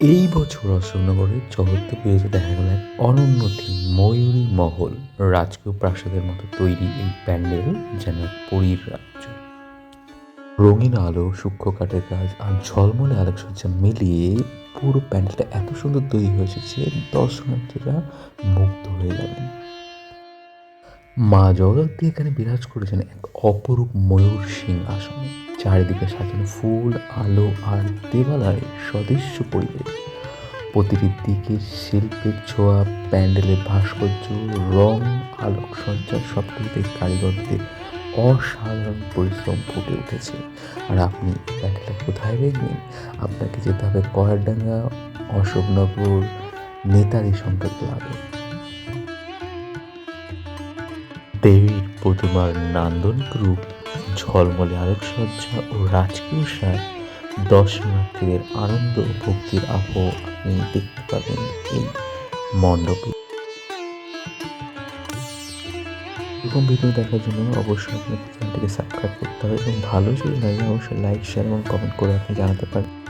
এই বছর অশোকনগরের চতুর্থ পুজোতে দেখা গেল এক অনন্য ময়ূরী মহল। রাজকীয় প্রাসাদের মতো তৈরি এই প্যান্ডেল যেন পরীর রাজ্য। রঙিন আলো, সূক্ষ্ম কাঠের কাজ আর ঝলমলে আলোকসজ্জা মিলিয়ে পুরো প্যান্ডেলটা এত সুন্দর তৈরি হয়েছে যে দর্শনার্থীরা মুগ্ধ হয়ে যাবেন। মা জগদ্ধাত্রী এখানে বিরাজ করেছেন এক অপরূপ ময়ূর সিংহাসনে। চারিদিকে সাজানো ফুল, আলো আর দেবালয়ে সদৃশ্য পরিবেশ। প্রতিটি দিকে শিল্পের ছোঁয়া, প্যান্ডেলের ভাস্কর্য, রং আলোকসজ্জা সব কিছুতে কারিগরদের অসাধারণ পরিশ্রম ফুটে উঠেছে। আর আপনি প্যান্ডেলটা কোথায় দেখবেন? আপনাকে যেতে হবে কয়ারডাঙ্গা অশোকনগর নেতাজি সংকেত ক্লাবে দেবীর প্রতিমার নান্দনিক রূপ, ঝলমলে আলোকসজ্জা ও রাজকীয় সাজ দর্শনার্থীদের আনন্দ ও ভক্তির আবহ আপনি দেখতে পাবেন এই মণ্ডপে। এরকম ভিডিও দেখার জন্য অবশ্যই আপনাকে চ্যানেলটিকে সাবস্ক্রাইব করতে হবে এবং ভালো যদি লাগে অবশ্যই লাইক শেয়ার এবং কমেন্ট করে আপনি জানাতে পারেন।